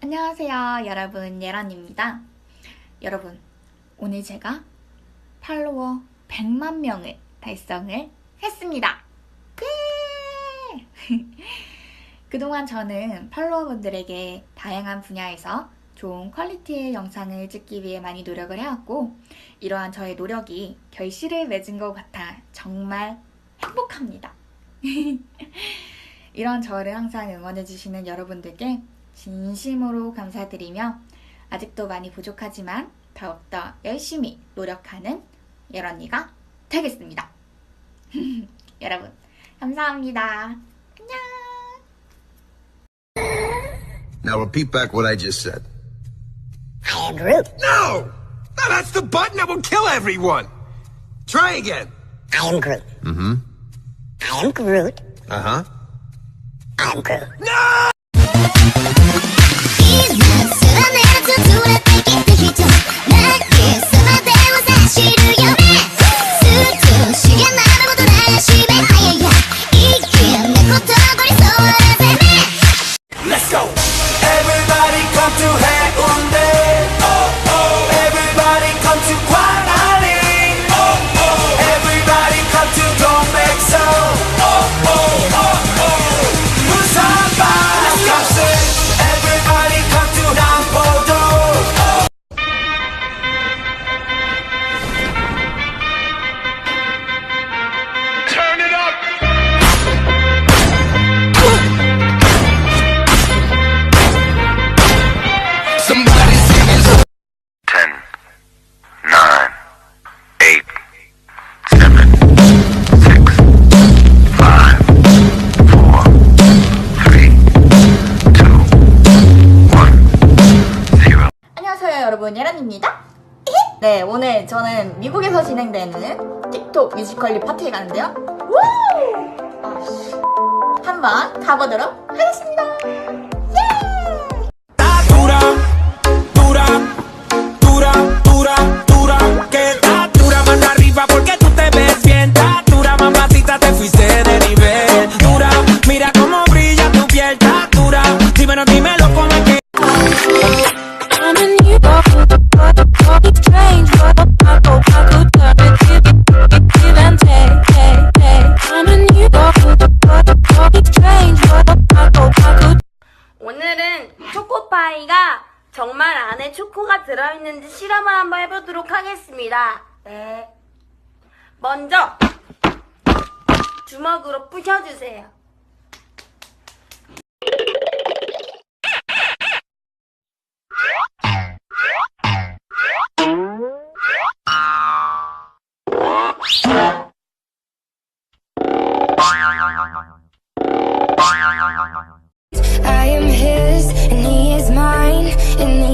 안녕하세요, 여러분. 예란입니다. 여러분, 오늘 제가 팔로워 100만 명을 달성을 했습니다. 예! 그동안 저는 팔로워분들에게 다양한 분야에서 좋은 퀄리티의 영상을 찍기 위해 많이 노력을 해왔고, 이러한 저의 노력이 결실을 맺은 것 같아 정말 행복합니다. 이런 저를 항상 응원해주시는 여러분들께 진심으로 감사드리며 아직도 많이 부족하지만 더욱더 열심히 노력하는 예언니가 되겠습니다. 여러분, 감사합니다. 안녕! Now repeat back what I just said. I am Groot. No! No, that's the button that will kill everyone! Try again. I am Groot. Mm-hmm. I am Groot. Uh huh. I am Groot. No! Is that 여러분. 예란입니다. 네, 오늘 저는 미국에서 진행되는 틱톡 뮤지컬리 파티에 가는데요. 우! 아씨. 한번 가보도록 하겠습니다. 오늘은 초코파이가 정말 안에 초코가 들어있는지 실험을 한번 해보도록 하겠습니다. 네. 먼저 주먹으로 부셔주세요. I am his and he is mine.